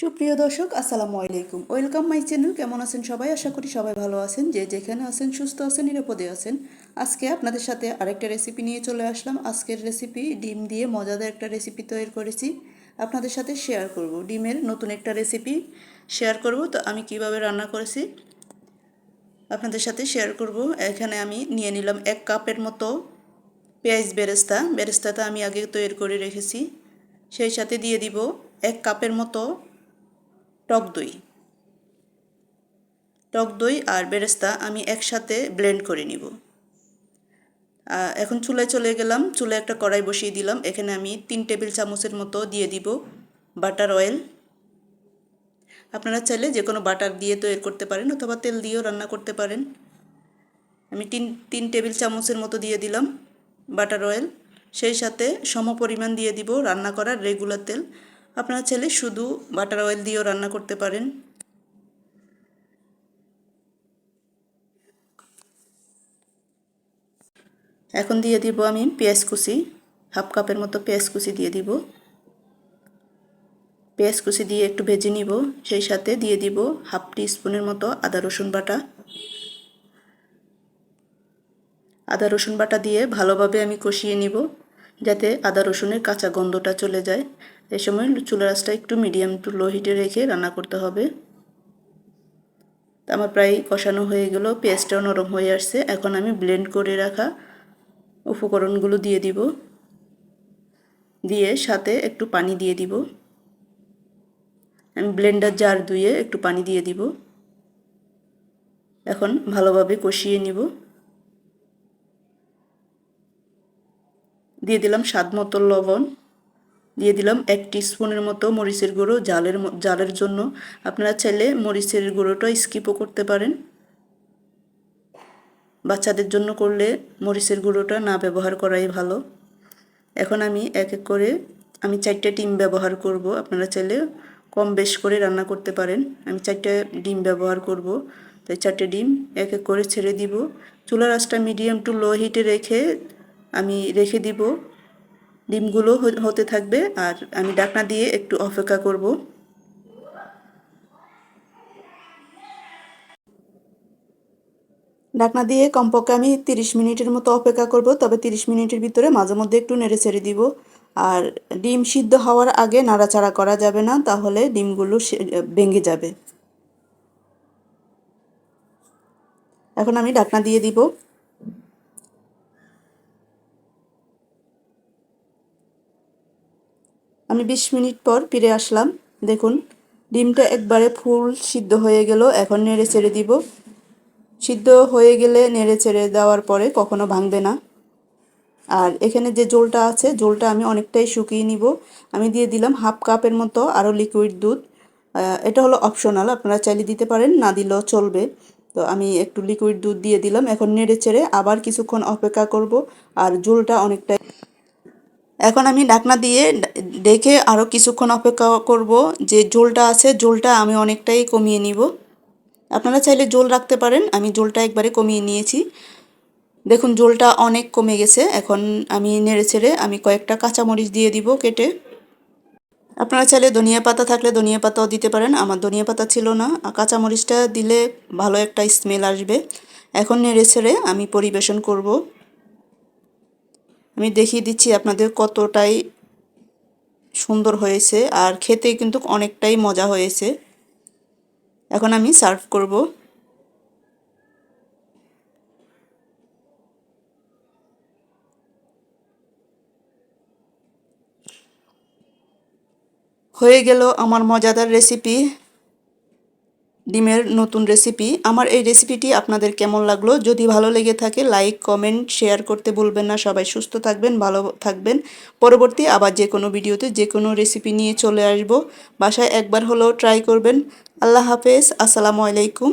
সুপ্রিয় দর্শক, আসসালামু আলাইকুম। ওয়েলকাম মাই চ্যানেল কেমন আছেন সবাই? আশা করি সবাই ভালো আছেন। যে যেখানে আছেন, সুস্থ আছেন, নিরাপদে আছেন। আজকে আপনাদের সাথে আরেকটা রেসিপি নিয়ে চলে আসলাম। আজকের রেসিপি ডিম দিয়ে মজাদার একটা রেসিপি তৈরি করেছি। আপনাদের সাথে শেয়ার করব। ডিমের নতুন একটা রেসিপি শেয়ার করব। তো আমি কীভাবে রান্না করেছি আপনাদের সাথে শেয়ার করব। এখানে আমি নিয়ে নিলাম এক কাপের মতো পেঁয়াজ বেরেস্তা। বেরেস্তাটা আমি আগে তৈরি করে রেখেছি। সেই সাথে দিয়ে দিব এক কাপের মতো টক দই। টক দই আর বেরেস্তা আমি একসাথে ব্লেন্ড করে নিব। এখন চুলায় চলে গেলাম। চুলায় একটা কড়াই বসিয়ে দিলাম। এখানে আমি তিন টেবিল চামচের মতো দিয়ে দিব বাটার অয়েল। আপনারা চাইলে যে কোনো বাটার দিয়ে তৈরি করতে পারেন অথবা তেল দিয়েও রান্না করতে পারেন। আমি তিন তিন টেবিল চামচের মতো দিয়ে দিলাম বাটার অয়েল। সেই সাথে সম পরিমাণ দিয়ে দিব রান্না করার রেগুলার তেল। আপনারা চাইলে শুধু বাটার অয়েল দিয়েও রান্না করতে পারেন। এখন দিয়ে দিব আমি পেঁয়াজ কুচি, হাফ কাপের মতো পেঁয়াজ কুচি দিয়ে দিব। পেঁয়াজ কুচি দিয়ে একটু ভেজে নিব, সেই সাথে দিয়ে দিব হাফ টি স্পুনের মতো আদা, রসুন বাটা। আদা, রসুন বাটা দিয়ে ভালোভাবে আমি কষিয়ে নিব। যাতে আদা রসুনের কাঁচা গন্ধটা চলে যায়। এই সময় চুলার আঁচটা একটু মিডিয়াম টু লো হিটে রেখে রান্না করতে হবে। আমার প্রায় কষানো হয়ে গেল, পেঁয়াজটাও নরম হয়ে আসছে। এখন আমি ব্লেন্ড করে রাখা উপকরণগুলো দিয়ে দিব। দিয়ে সাথে একটু পানি দিয়ে দিব। আমি ব্লেন্ডার জার ধুয়ে একটু পানি দিয়ে দিব। এখন ভালোভাবে কষিয়ে নিব। দিয়ে দিলাম স্বাদ মতো লবণ। দিয়ে দিলাম এক স্পুনের মতো মরিচের গুঁড়ো, জালের জালের জন্য। আপনারা চাইলে মরিচের গুঁড়োটা স্কিপও করতে পারেন। বাচ্চাদের জন্য করলে মরিচের গুঁড়োটা না ব্যবহার করাই ভালো। এখন আমি এক এক করে, আমি চারটে ডিম ব্যবহার করব। আপনারা চাইলে কম বেশ করে রান্না করতে পারেন। আমি চারটে ডিম ব্যবহার করব। তাই চারটে ডিম এক এক করে ছেড়ে দিব। চুলার আঁচটা মিডিয়াম টু লো হিটে রেখে আমি রেখে দিব। ডিমগুলো হতে থাকবে আর আমি ডাকনা দিয়ে একটু অপেক্ষা করব। ডাকনা দিয়ে কমপক্ষে আমি তিরিশ মিনিটের মতো অপেক্ষা করব, তবে তিরিশ মিনিটের ভিতরে মাঝে মধ্যে একটু নেড়ে ছেড়ে দিব। আর ডিম সিদ্ধ হওয়ার আগে নাড়াচাড়া করা যাবে না, তাহলে ডিমগুলো ভেঙে যাবে। এখন আমি ডাকনা দিয়ে দিব। আমি বিশ মিনিট পর ফিরে আসলাম। দেখুন, ডিমটা একবারে ফুল সিদ্ধ হয়ে গেল। এখন নেড়ে ছেড়ে দিব। সিদ্ধ হয়ে গেলে নেড়ে ছেড়ে দেওয়ার পরে কখনো ভাঙবে না। আর এখানে যে জোলটা আছে জোলটা আমি অনেকটাই শুকিয়ে নিব। আমি দিয়ে দিলাম হাফ কাপের মতো আরও লিকুইড দুধ। এটা হলো অপশনাল আপনারা চাইলে দিতে পারেন, না দিলেও চলবে। তো আমি একটু লিকুইড দুধ দিয়ে দিলাম। এখন নেড়ে চেড়ে আবার কিছুক্ষণ অপেক্ষা করব। আর জোলটা অনেকটাই এখন আমি ঢাকনা দিয়ে ডেকে আরও কিছুক্ষণ অপেক্ষা করব যে জোলটা আছে, জোলটা আমি অনেকটাই কমিয়ে নিব। আপনারা চাইলে জোল রাখতে পারেন, আমি জোলটা একবারে কমিয়ে নিয়েছি। দেখুন, জোলটা অনেক কমে গেছে, এখন আমি নেড়ে ছেড়ে আমি কয়েকটা কাঁচামরিচ দিয়ে দিব কেটে। আপনারা চাইলে ধনিয়া পাতা থাকলে ধনিয়া পাতাও দিতে পারেন, আমার ধনিয়া পাতা ছিল না কাঁচামরিচটা দিলে ভালো একটা স্মেল আসবে। এখন নেড়ে ছেড়ে আমি পরিবেশন করব। আমি দেখিয়ে দিচ্ছি আপনাদের কতটাই সুন্দর হয়েছে আর খেতে কিন্তু অনেকটাই মজা হয়েছে। এখন আমি সার্ভ করব। হয়ে গেল আমার মজাদার রেসিপি। ডিমের নতুন রেসিপি আমার এই রেসিপিটি আপনাদের কেমন লাগল? যদি ভালো লেগে থাকে লাইক কমেন্ট শেয়ার করতে ভুলবেন না। সবাই সুস্থ থাকবেন, ভালো থাকবেন। পরবর্তী আবার যে কোনো ভিডিওতে যে কোনো রেসিপি নিয়ে চলে আসব। বাসায় একবার হলেও ট্রাই করবেন। আল্লাহ হাফেজ। আসসালামু আলাইকুম।